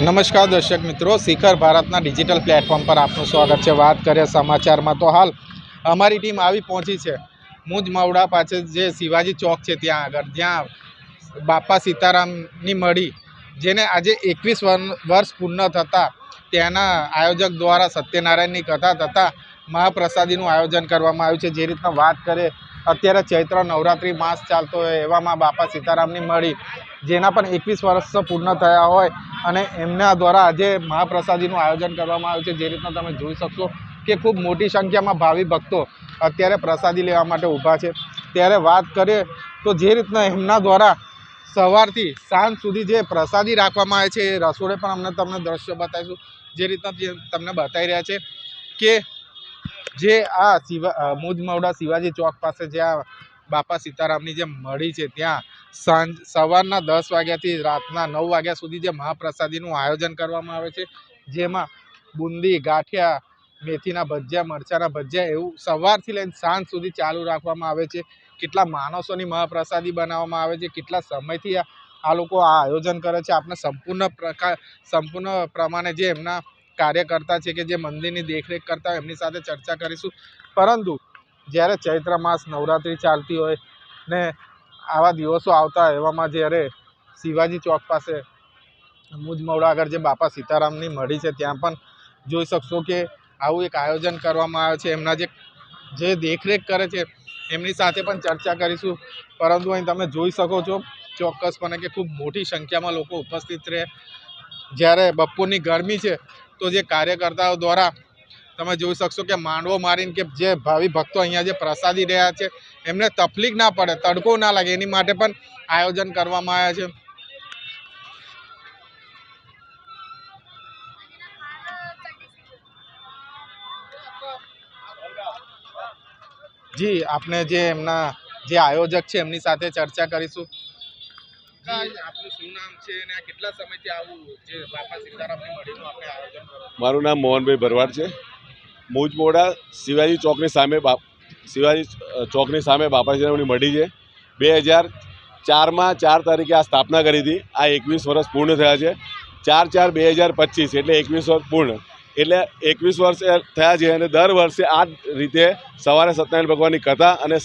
નમસ્કાર દર્શક મિત્રો, શિખર ભારતના ડિજિટલ પ્લેટફોર્મ પર આપનું સ્વાગત છે. વાત કરીએ સમાચારમાં તો હાલ અમારી ટીમ આવી પહોંચી છે. મુજ મવડા પાસે જે શિવાજી ચોક છે ત્યાં આગળ, જ્યાં બાપા સીતારામની મળી જેને આજે એકવીસ વર્ષ પૂર્ણ થતાં ત્યાંના આયોજક દ્વારા સત્યનારાયણની કથા તથા મહાપ્રસાદીનું આયોજન કરવામાં આવ્યું છે. જે રીતના વાત કરે અત્યારે ચૈત્ર નવરાત્રિ માસ ચાલતો હોય એવામાં બાપા સીતારામની મળી જેના પણ એકવીસ વર્ષ પૂર્ણ થયા હોય અને એમના દ્વારા આજે મહાપ્રસાદીનું આયોજન કરવામાં આવ્યું છે. જે રીતના તમે જોઈ શકશો કે ખૂબ મોટી સંખ્યામાં ભાવિ ભક્તો અત્યારે પ્રસાદી લેવા માટે ઊભા છે. ત્યારે વાત કરીએ તો જે રીતના એમના દ્વારા સવારથી સાંજ સુધી જે પ્રસાદી રાખવામાં આવે છે, એ રસોડે પણ અમને તમને દ્રશ્ય બતાવીશું. જે રીતના જે તમને બતાવી રહ્યા છે કે જે આ શિવા મુજ મવડા શિવાજી ચોક પાસે જ્યાં બાપા સીતારામની જે મળી છે, ત્યાં સાંજ સવારના દસ વાગ્યાથી રાતના નવ વાગ્યા સુધી જે મહાપ્રસાદીનું આયોજન કરવામાં આવે છે, જેમાં બુંદી, ગાંઠિયા, મેથીના ભજીયા, મરચાના ભજીયા એવું સવારથી લઈને સાંજ સુધી ચાલુ રાખવામાં આવે છે. કેટલા માણસોની મહાપ્રસાદી બનાવવામાં આવે છે, કેટલા સમયથી આ લોકો આ આયોજન કરે છે આપણે સંપૂર્ણ પ્રકાર સંપૂર્ણ પ્રમાણે જે એમના કાર્યકર્તા છે કે જે મંદિરની દેખરેખ કરતા હોય એમની સાથે ચર્ચા કરીશું. પરંતુ જ્યારે ચૈત્ર માસ નવરાત્રિ ચાલતી હોય ને આવા દિવસો આવતા એવામાં જ્યારે શિવાજી ચોક પાસે મુજ મવડા આગળ જે બાપા સીતારામની મળી છે, ત્યાં પણ જોઈ શકશો કે આવું એક આયોજન કરવામાં આવે છે. એમના જે જે દેખરેખ કરે છે, એમની સાથે પણ ચર્ચા કરીશું. પરંતુ અહીં તમે જોઈ શકો છો ચોક્કસપણે કે ખૂબ મોટી સંખ્યામાં લોકો ઉપસ્થિત રહે. જ્યારે બપોરની ગરમી છે, તો જે કાર્યકર્તાઓ દ્વારા તમે જોઈ શકશો કે માંડવો મારીને કે જે ભાવિ ભક્તો અહીંયા જે પ્રસાદી રહ્યા છે, એમને તકલીફ ના પડે, તડકો ના લાગે. એની માટે પણ આયોજન કરવામાં આવ્યા છે. જી આપણે જે એમના જે આયોજક છે, એમની સાથે ચર્ચા કરીશું? મારું નામ મોહનભાઈ ભરવાડ છે. મુજમોડા શિવાજી ચોકની સામે શિવાજી ચોકની સામે બાપા સીતારામની મઢી છે. બે હજાર ચારમાં ચાર તારીખે આ સ્થાપના કરી હતી. આ એકવીસ વર્ષ પૂર્ણ થયા છે. ચાર ચાર બે હજાર પચીસ એટલે એકવીસ વર્ષ પૂર્ણ. એટલે એકવીસ વર્ષ થયા છે અને દર વર્ષે આ રીતે સવારે સત્યનારાયણ ભગવાનની કથા અને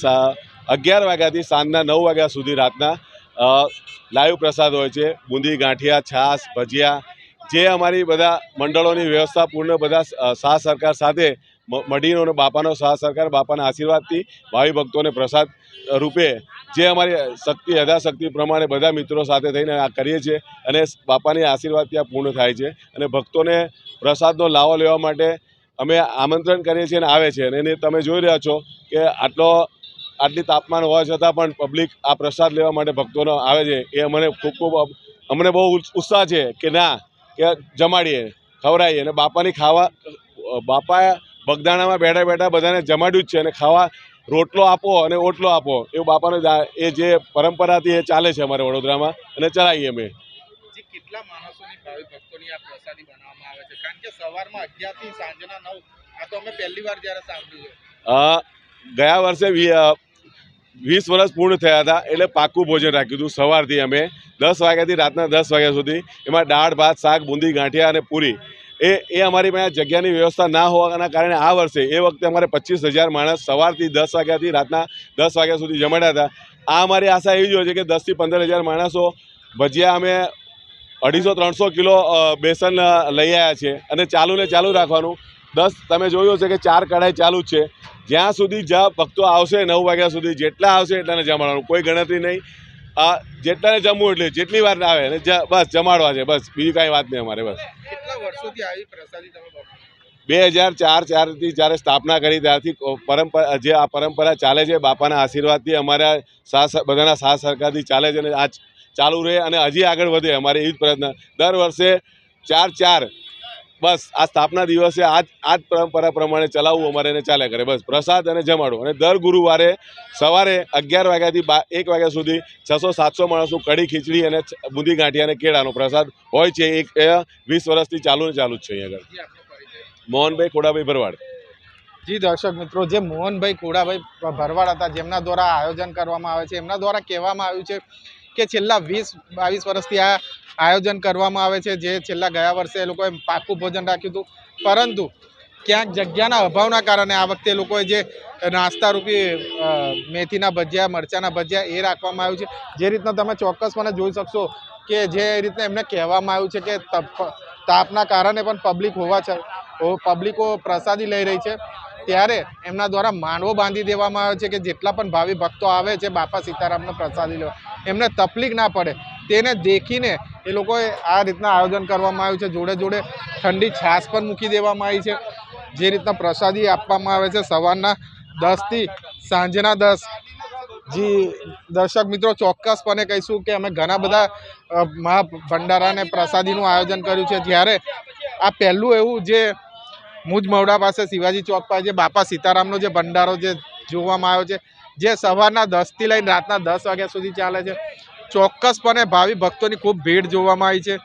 અગિયાર વાગ્યાથી સાંજના નવ વાગ્યા સુધી રાતના લાઈવ પ્રસાદ હોય છે. બુંદી, ગાંઠિયા, છાશ, ભજીયા જે અમારી બધા મંડળોની વ્યવસ્થા પૂર્ણ બધા શાહ સરકાર સાથે મઢીનો અને બાપાનો શાહ સરકાર બાપાના આશીર્વાદથી ભાવિ ભક્તોને પ્રસાદ રૂપે જે અમારી શક્તિ, યથાશક્તિ પ્રમાણે બધા મિત્રો સાથે થઈને આ કરીએ છીએ અને બાપાની આશીર્વાદથી આ પૂર્ણ થાય છે અને ભક્તોને પ્રસાદનો લાવો લેવા માટે અમે આમંત્રણ કરીએ છીએ અને આવે છે. અને એને તમે જોઈ રહ્યા છો કે આટલો, આટલી તાપમાન હોવા છતાં પણ પબ્લિક આ પ્રસાદ લેવા માટે ભક્તોનો આવે છે. એ અમને ખૂબ ખૂબ અમને બહુ ઉત્સાહ છે કે ના કે જમાડીએ ખવડાવીએ અને બાપાની ખાવા બાપા બગદાણામાં બેઠા બેઠા બધાને જમાડ્યું જ છે અને ખાવા રોટલો આપો અને ઓટલો આપો. એવું બાપાનો એ જે પરંપરાથી એ ચાલે છે અમારે વડોદરામાં અને ચલાવીએ અમે. કેટલા માણસોની ભાવિ ભક્તોની આ પ્રસાદી બનાવવામાં આવે છે? કારણ કે સવારમાં અગિયાર સાંજના નવ આ તો અમે પહેલી વાર જ્યારે સાંભળ્યું છે. ગયા વર્ષે વીસ વર્ષ પૂર્ણ થયા હતા એટલે પાકું ભોજન રાખ્યું હતું સવારથી અમે. દસ વાગ્યાથી રાતના દસ વાગ્યા સુધી એમાં દાળ, ભાત, શાક, બુંદી, ગાંઠિયા અને પૂરી. એ એ અમારી પાસે જગ્યાની વ્યવસ્થા ના હોવાના કારણે આ વર્ષે એ વખતે અમારે પચીસ હજાર માણસ સવારથી દસ વાગ્યાથી રાતના દસ વાગ્યા સુધી જમાડ્યા હતા. આ અમારી આશા એવી જ હોય છે કે દસથી પંદર હજાર માણસો ભજીયા અમે અઢીસો, ત્રણસો કિલો બેસન લઈ આવ્યા છે અને ચાલુ ને ચાલુ રાખવાનું. દસ, તમે જોયું હશે કે ચાર કઢાઈ ચાલુ જ છે. જ્યાં સુધી જ્યાં ભક્તો આવશે નવ વાગ્યા સુધી જેટલા આવશે એટલાને જમાડવાનું. કોઈ ગણતરી નહીં. આ જેટલાને જમવું એટલે જેટલી વાર આવે ને બસ જમાડવા છે બસ. બીજી કાંઈ વાત નહીં અમારે બસ? બે હજાર ચાર ચારથી જ્યારે સ્થાપના કરી ત્યારથી પરંપરા જે આ પરંપરા ચાલે છે બાપાના આશીર્વાદથી અમારા સાથ બધાના સાથ સરકારથી ચાલે છે અને આ ચાલુ રહે અને હજી આગળ વધે અમારે એ જ પ્રયત્ન. દર વર્ષે ચાર ચાર બસ, આ સ્થાપના દિવસે આ જ આ જ પરંપરા પ્રમાણે ચલાવવું અમારે એને ચાલ્યા કરે. બસ, પ્રસાદ અને જમાડો. અને દર ગુરુવારે સવારે અગિયાર વાગ્યાથી બા, એક વાગ્યા સુધી છસો, સાતસો માણસનું કઢી, ખીચડી અને બુંદી, ગાંઠિયા અને કેળાનો પ્રસાદ હોય છે. એક વીસ વર્ષથી ચાલુ ચાલુ જ છે અહીંયા આગળ. મોહનભાઈ ખોડાભાઈ ભરવાડ. જી, દર્શક મિત્રો, જે મોહનભાઈ કોડાભાઈ ભરવાડ હતા, જેમના દ્વારા આયોજન કરવામાં આવે છે, એમના દ્વારા કહેવામાં આવ્યું છે કે છેલ્લા વીસ, બાવીસ વર્ષથી આ આયોજન કરવામાં આવે છે, જે છેલ્લા ગયા વર્ષે એ લોકોએ પાકું ભોજન રાખ્યું હતું. પરંતુ ક્યાંક જગ્યાના અભાવના કારણે આ વખતે લોકોએ જે નાસ્તા રૂપી મેથીના ભજીયા, મરચાના ભજીયા એ રાખવામાં આવ્યું છે. જે રીતના તમે ચોક્કસપણે જોઈ શકશો કે જે રીતના એમને કહેવામાં આવ્યું છે કે તપ- તાપના કારણે પણ પબ્લિક હોવા છે પબ્લિકો પ્રસાદી લઈ રહી છે. ત્યારે એમના દ્વારા માંડવો બાંધી દેવામાં આવે છે કે જેટલા પણ ભાવિ ભક્તો આવે છે, બાપા સીતારામનો પ્રસાદી લેવા. એમને તકલીફ ના પડે. તેને દેખીને એ લોકોએ આ રીતના આયોજન કરવામાં આવ્યું છે. જોડે જોડે ઠંડી છાશ પણ મૂકી દેવામાં આવી છે. જે રીતના પ્રસાદી આપવામાં આવે છે સવારના દસથી સાંજના દસ. જી, દર્શક મિત્રો, ચોક્કસપણે કહીશું કે અમે ઘણા બધા મહા ભંડારાને પ્રસાદીનું આયોજન કર્યું છે. જ્યારે આ પહેલું એવું જે મુજ મવડા પાસે શિવાજી ચોક પાસે જે બાપા સીતારામનો જે ભંડારો જે જોવામાં આવ્યો છે જે સવારના દસથી લઈને રાતના દસ વાગ્યા સુધી ચાલે છે. ચોક્કસપણે ભાવિ ભક્તોની ખૂબ ભીડ જોવામાં આવી છે.